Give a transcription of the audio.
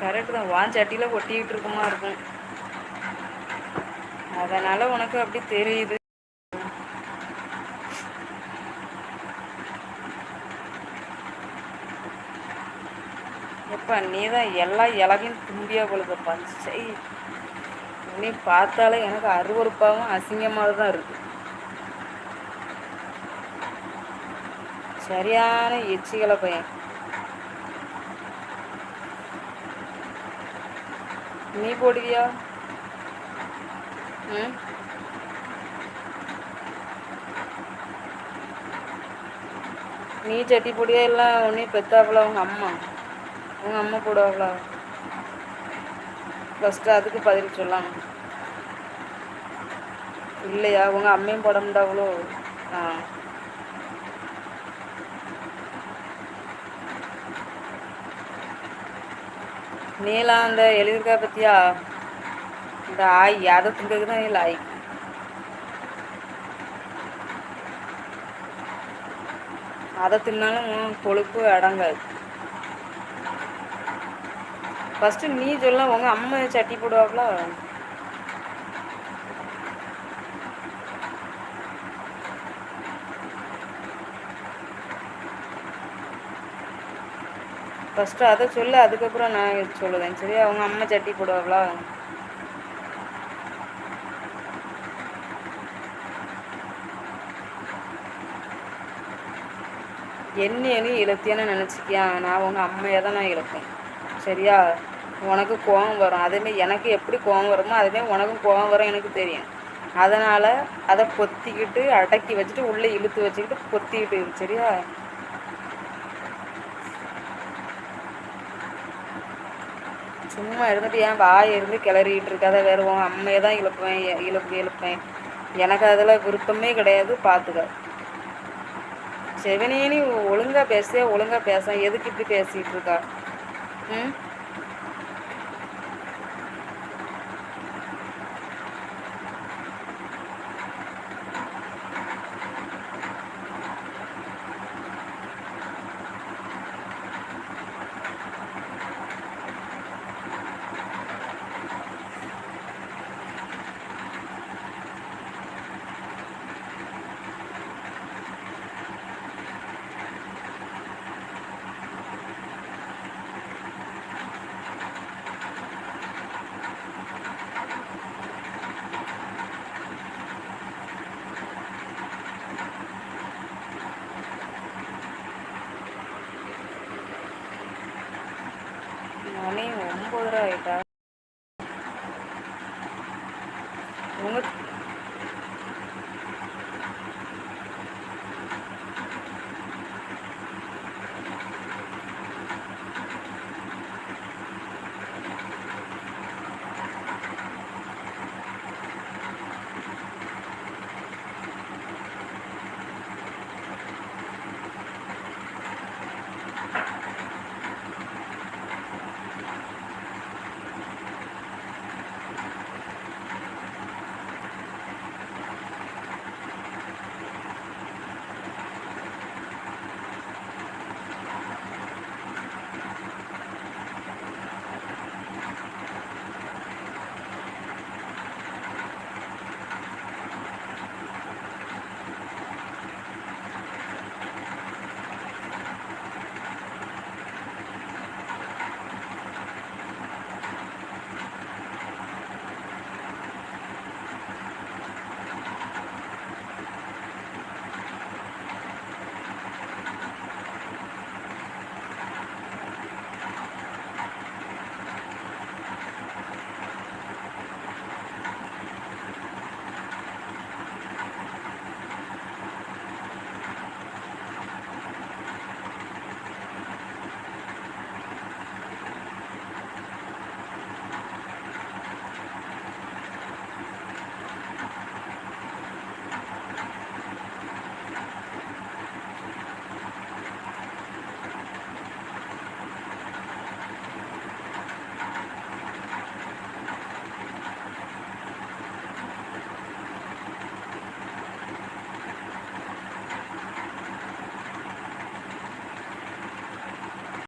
Correct தான். வாஞ்சட்டியில் ஒட்டிக்கிட்டு இருக்குமா இருக்கும். அதனால் உனக்கு அப்படி தெரியுது. எப்பா நீ தான் எல்லா இலகையும் தும்பியா பொழுதுப்பா பஞ்சை. நீ பார்த்தாலே எனக்கு அருவறுப்பாகவும் அசிங்கமாக தான் இருக்கு. சரியான எச்சிகளை பையன். நீ போடுவியா? ம் நீ சட்டி பொடியா இல்லை உன்னே பெத்தாப்புல உங்கள் அம்மா? உங்கள் அம்மா போடுவாங்களா ஃபஸ்ட்டு அதுக்கு பதில் சொல்லாங்க இல்லையா? உங்கள் அம்மையும் போட முடியாவளோ ஆ. நீலாம் அந்த எழுதியிருக்கா பத்தியா? இந்த ஆய் அதை திங்கிறது தான் இல்லை ஆய். அதை தின்னாலும் கொழுப்பு அடங்காது. ஃபஸ்ட்டு நீ சொல்ல உங்கள் அம்மா சட்டி போடுவாங்களா ஃபஸ்ட்டு அதை சொல்லு அதுக்கப்புறம் நான் சொல்லுவேன் சரி அவங்க அம்மா சட்டி போடுவாங்களா? என்னையனு இழுத்தியான்னு நினச்சிக்கியா நான் உங்கள் அம்மையை தான் நான் இழுப்பேன். சரியா? உனக்கு கோவம் வரும். அதேமாரி எனக்கு எப்படி கோவம் வருமோ அதேமாரி உனக்கும் கோவம் வரும் எனக்கு தெரியும். அதனால் அதை பொத்திக்கிட்டு அடக்கி வச்சுட்டு உள்ளே இழுத்து வச்சுக்கிட்டு பொத்திக்கிட்டு சரியா? சும்மா இருந்துட்டு ஏன் வாய் இருந்து கிளறிக்கிட்டு இருக்காத வேறு உன் அம்மையை தான் இழுப்பேன் இழுப்பு இழுப்பேன். எனக்கு அதில் விருப்பமே கிடையாது பார்த்துக்க செவனேனி ஒழுங்காக பேச ஒழுங்காக பேச எதுக்கு இப்படி பேசிகிட்டு இருக்கா? ம்? மணி ஒம்பது ரூபா ஆயிட்டா? உங்க